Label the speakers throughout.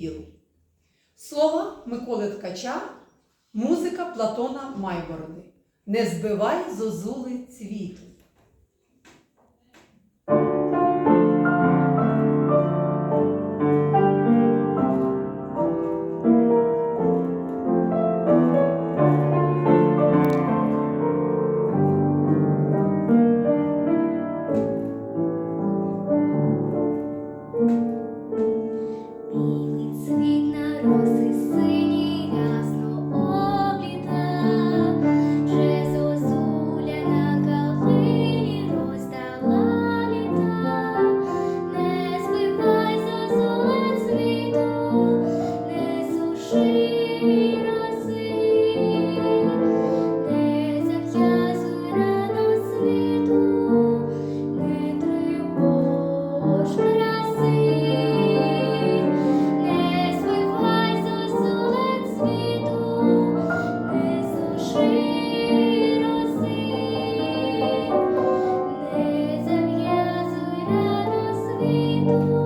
Speaker 1: Ілу. Слова Миколи Ткача, музика Платона Майбороди. Не збивай зозули цвіту.
Speaker 2: you.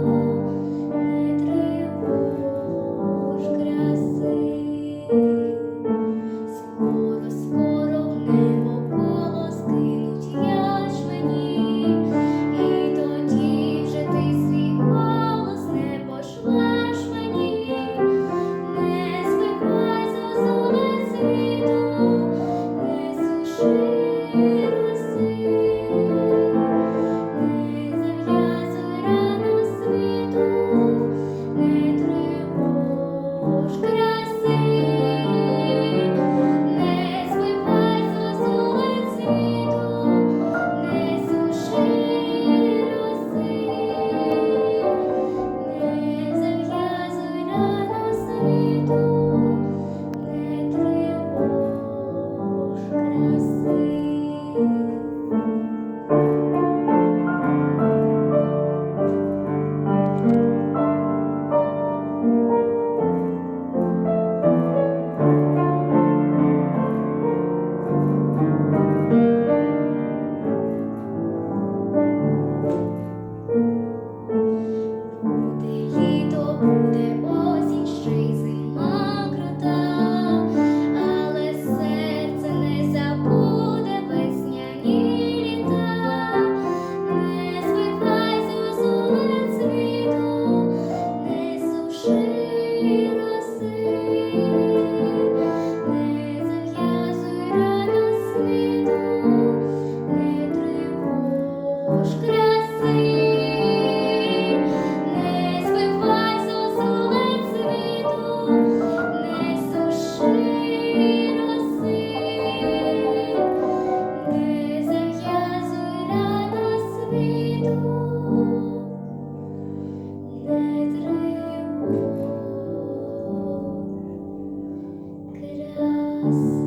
Speaker 2: Yes.